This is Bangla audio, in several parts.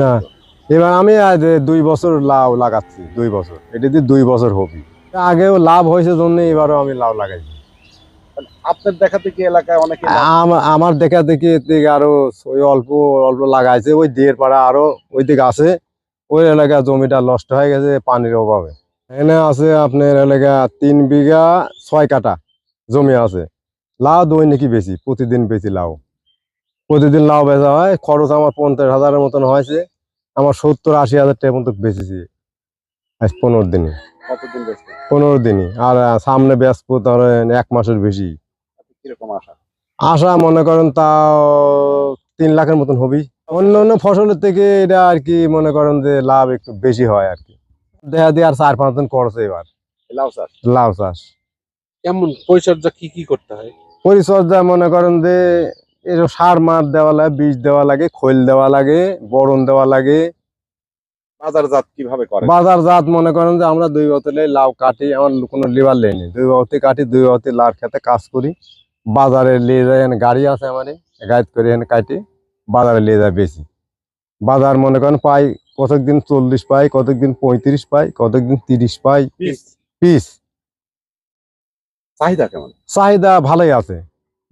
না। এবার আমি দুই বছর লাউ লাগাচ্ছি দুই বছর। এটা দিয়ে দুই বছর হবি। আগেও লাভ হয়েছে জন্য এবারও আমি লাউ লাগাইছি মানে আপনার দেখাতে কি এলাকায় অনেকে আমার দেখা দেখি এর দিকে আরও ওই অল্প অল্প লাগাইছে ওই দিয়ের পাড়া আরও ওই দিকে আছে। ওই এলাকা জমিটা নষ্ট হয়ে গেছে পানির অভাবে। এখানে আছে আপনার এলাকা তিন বিঘা ছয় কাটা জমি আছে। লাউ দৈনিকই বেশি প্রতিদিন বেশি লাউ। প্রতিদিন লাউ বেচা হয় খরচ আমার পঞ্চাশ হাজারের মতন হয়েছে। আমার সত্তর আশি হাজার টাকা মতো বেচেছি। আজ পনেরো দিনে। পনেরো দিনই আর সামনে বেচবো ধরেন এক মাসের বেশি। আশা? মনে করেন তাও তিন লাখের মতন হবি। অন্য অন্য ফসলের থেকে এটা আর কি মনে করেন যে লাভ একটু বেশি হয় আর কি। দেখা দিয়ে আর চার পাঁচ দিন করছে এবার। লাউ চাষ? লাউ চাষ। কেমন পরিচর্যা কি কি করতে হয়? পরিচর্যা মনে করেন যে এসব সার মার দেওয়া লাগে বীজ দেওয়া লাগে খৈল দেওয়া লাগে বরণ দেওয়া লাগে। বাজারজাত কীভাবে করে বাজারজাত মনে করেন যে আমরা দুই বোতলে লাউ কাটি আমার কোনো লিভার লেনি দুই বাবতি কাটি দুই বাবতি লাউ খেতে কাজ করি। বাজারে নিয়ে এখানে গাড়ি আছে আমার গাইড করে এখানে কাটি বাজারে নিয়ে যায় বেশি। বাজার মনে করেন পাই কতক দিন চল্লিশ পাই কতক দিন পঁয়ত্রিশ পাই কতক দিন তিরিশ পাই। পিস। পিস। চাহিদা কেমন? চাহিদা ভালোই আছে।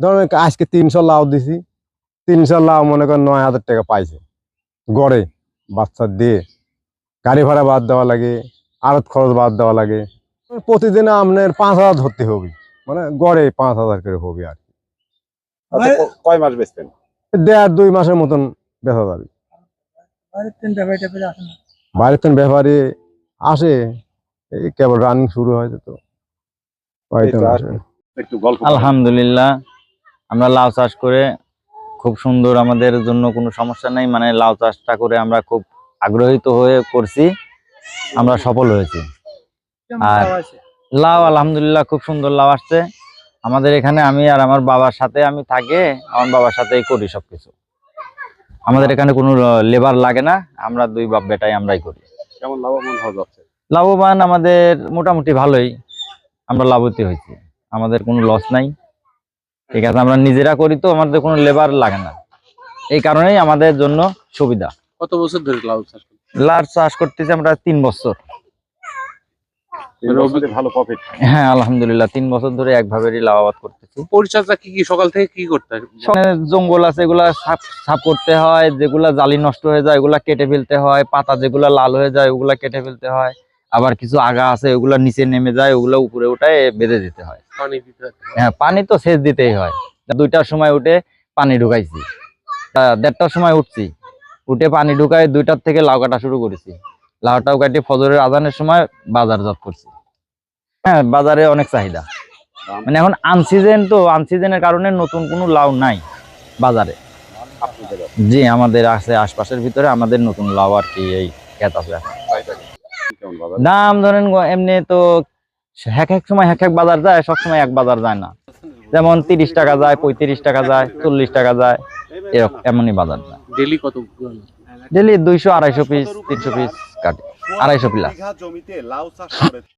ধরেন আজকে তিনশো লাউ দিছি তিনশো লাউ মনে করেন নয় হাজার টাকা পাইছে। গড়ে বাচ্চা দিয়ে গাড়ি ভাড়া বাদ দেওয়া লাগে আড়ত খরচ বাদ দেওয়া লাগে। প্রতিদিন আপনার পাঁচ হাজার ধরতে হবে মানে গড়ে পাঁচ হাজার করে হবে আর কি। আচ্ছা, কয় মাস বেচবেন? দেড় দুই মাসের মতন বেচা যাবে। বাইরের থেকে ব্যাপারে আসে এই কেবল রানিং শুরু হয়েছে তো। আলহামদুলিল্লাহ আমরা লাউ চাষ করে খুব সুন্দর আমাদের জন্য কোনো সমস্যা নেই মানে লাউ চাষটা করে আমরা খুব আগ্রহিত হয়ে করছি আমরা সফল হয়েছি। আর লাউ আলহামদুলিল্লাহ খুব সুন্দর লাউ আসছে। আমাদের এখানে আমি আর আমার বাবার সাথে আমি থাকে আমার বাবার সাথেই করি সবকিছু। আমাদের এখানে কোনো লেবার লাগে না আমরা দুই বাপ বেটাই আমরাই করি। লাভবান লাভবান আমাদের মোটামুটি ভালোই আমরা লাভতি হয়েছি। আমাদের কোনো লস নাই। ঠিক আছে আমরা নিজেরা করি তো আমাদের কোনো লেবার লাগে না। এই কারণেই আমাদের জন্য সুবিধা। কত বছর ধরে লাউ চাষ? লার চাষ করতেছি আমরা তিন বছর। ভালো প্রফিট হ্যাঁ আলহামদুলিল্লাহ তিন বছর ধরে একভাবেই লাভ করতেছি। পরিচর্যা কি কি সকাল থেকে কি করতে হয়? জঙ্গল আছে এগুলা সাফ সাফ করতে হয় যেগুলা জালি নষ্ট হয়ে যায় ওগুলা কেটে ফেলতে হয় পাতা যেগুলা লাল হয়ে যায় ওগুলা কেটে ফেলতে হয়। আবার কিছু আগা আছে ওগুলা নিচে নেমে যায় ওগুলো উপরে উঠায় বেঁধে দিতে হয়। পানি হ্যাঁ। পানি তো সেচ দিতেই হয়। দুইটার সময় উঠে পানি ঢুকাইছি। দেড়টার সময় উঠছি। উঠে পানি ঢুকাই দুইটার থেকে লাউ কাটা শুরু করেছি। লাউটাও কাটি ফজরের আজানের সময় বাজার জব করছি। হ্যাঁ বাজারে অনেক চাহিদা। মানে এখন আনসিজন তো আনসিজনের কারণে নতুন কোনো লাউ নাই বাজারে। জি আমাদের আছে আশপাশের ভিতরে আমাদের নতুন লাউ আর কি এই খেত আছে। দাম ধরেন এমনি তো এক এক সময় এক এক বাজার যায় সবসময় এক বাজার যায় না। যেমন তিরিশ টাকা যায় পঁয়ত্রিশ টাকা যায় চল্লিশ টাকা যায় এরকম এমনই বাজার যায়। ডেলি কত ডেলি দুইশো আড়াইশো পিস তিনশো পিস কাটে আড়াইশো পিলা জমিতে লাউ চাষ